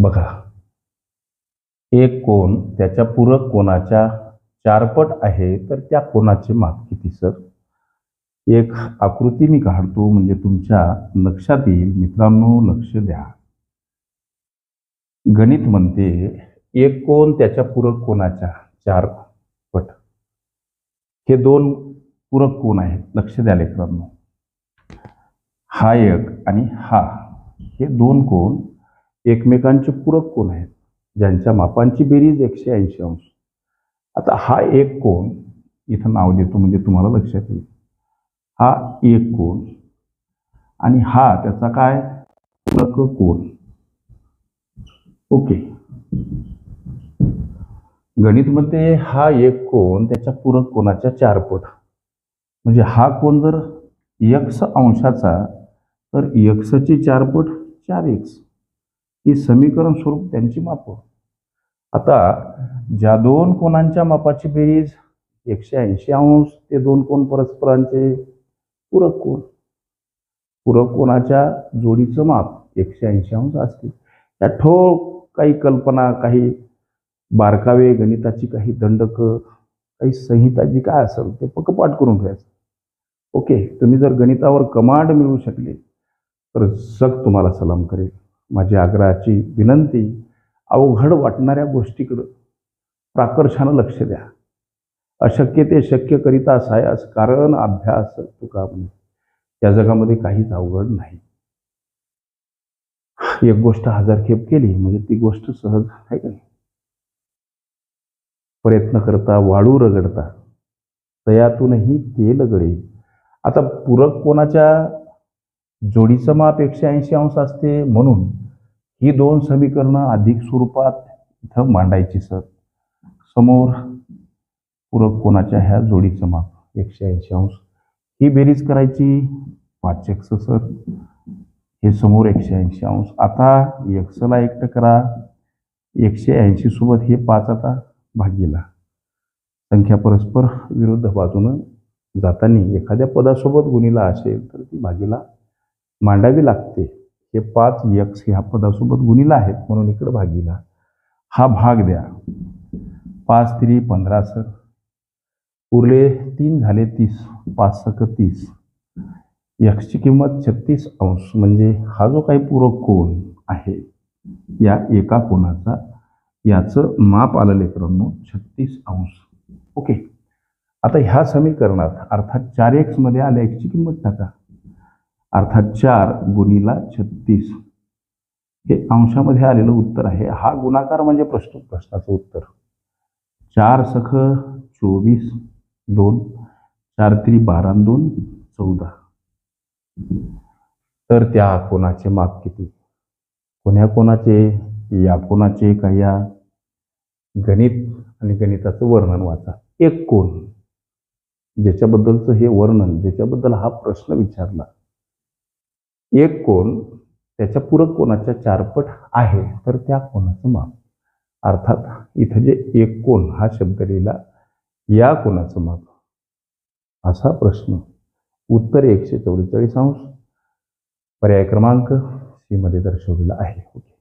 बघा. एक कोण त्याच्या पूरक कोणाच्या चारपट आहे तर त्या कोणाचे माप किती सर? एक आकृती मी काढतो म्हणजे तुमच्या लक्षात येईल. मित्रांनो लक्ष द्या. गणित म्हणते एक कोण त्याच्या पूरक कोणाच्या चार पट हे दोन पूरक कोण आहेत? लक्ष द्या लेकरांनो. हा एक आणि हा. हे दोन कोण एकमेकांचे पूरक कोण आहेत? ज्यांच्या मापांची बेरीज एकशे ऐंशी अंश. आता हा एक कोण इथं नाव देतो म्हणजे तुम्हाला लक्षात येईल. हा एक कोण आणि हा त्याचा काय? पूरक कोण ओके. गणितमध्ये हा एक कोण त्याच्या पूरक कोणाच्या चारपट म्हणजे हा कोण जर यक्स अंशाचा तर यक्सची चारपट चार एक्स ही समीकरण स्वरूप त्यांची माप आता ज्या दोन कोणांच्या मापाची बेरीज एकशे ऐंशी अंश ते दोन कोण परस्परांचे? पूरक कोण? पूरक कोणाच्या जोडीचं माप? एकशे ऐंशी अंश असते त्या ठोक काही कल्पना काही बारकावे गणिताची काही दंडक काही संहिता जी काय असेल ते पकपाट करून ठेवायचं ओके तुम्ही जर गणितावर कमांड मिळवू शकले तर जग तुम्हाला सलाम करेल. माझी आग्रहाची विनंती अवघड वाटणाऱ्या गोष्टीकडं प्राकर्षानं लक्ष द्या. अशक्य ते शक्य करिता सायास कारण अभ्यास तुका म्हणे. या जगामध्ये काहीच अवघड नाही. एक गोष्ट हजारखेप केली म्हणजे ती गोष्ट सहज आहे का नाही? प्रयत्न करता वाळू रगडता. तयातूनही तेल गळे. आता पूरक कोणाच्या जोडीचं माप एकशे ऐंशी अंश असते म्हणून ही दोन समीकरणं अधिक स्वरूपात इथं मांडायची सर. समोर पूरक कोणाच्या ह्या जोडीचं माप एकशे ऐंशी अंश? ही बेरीज करायची? पाच एक्स सर. हे समोर एकशे ऐंशी अंश. आता एक्सला एकटं करा. एकशे ऐंशी सोबत हे पाच आता भागीला. संख्या परस्पर विरुद्ध बाजूनं जाताना एखाद्या पदासोबत गुणीला असेल तर ती भागीला मांडावी लागते. हे पाच यक्स ह्या पदासोबत गुणीला आहेत म्हणून इकडं भागीला. हा भाग द्या. पाच तिरी पंधरा सर. उरले तीन झाले तीस पाच सक तीस. यक्षची किंमत छत्तीस अंश म्हणजे हा जो काही पूरक कोण आहे या एका कोणाचा याचं माप आलं लेकरांनो छत्तीस अंश. ओके. आता ह्या समीकरणात अर्थात चार एक्समध्ये आल्या एक्सची किंमत टाका. अर्थात चार गुणीला छत्तीस. हे अंशामध्ये आलेलं उत्तर आहे. हा गुणाकार म्हणजे प्रश्न प्रश्नाचं उत्तर. चार सख चोवीस दोन चार त्री बारा आणि दोन चौदा. तर त्या कोणाचे माप किती? कोण्या कोणाचे? या कोणाचे? का या? गणित आणि गणिताचं वर्णन वाचा. एक कोण. ज्याच्याबद्दलचं हे वर्णन ज्याच्याबद्दल हा प्रश्न विचारला एक कोण त्याच्या पूरक कोणाच्या चारपट आहे तर त्या कोणाचं माप? अर्थात इथं जे एक कोण हा शब्द लिहिला या कोणाचं माप? असा प्रश्न. उत्तर एकशे चौवेचाळीस अंश. पर्याय क्रमांक सीमध्ये दर्शवलेला आहे. ओके.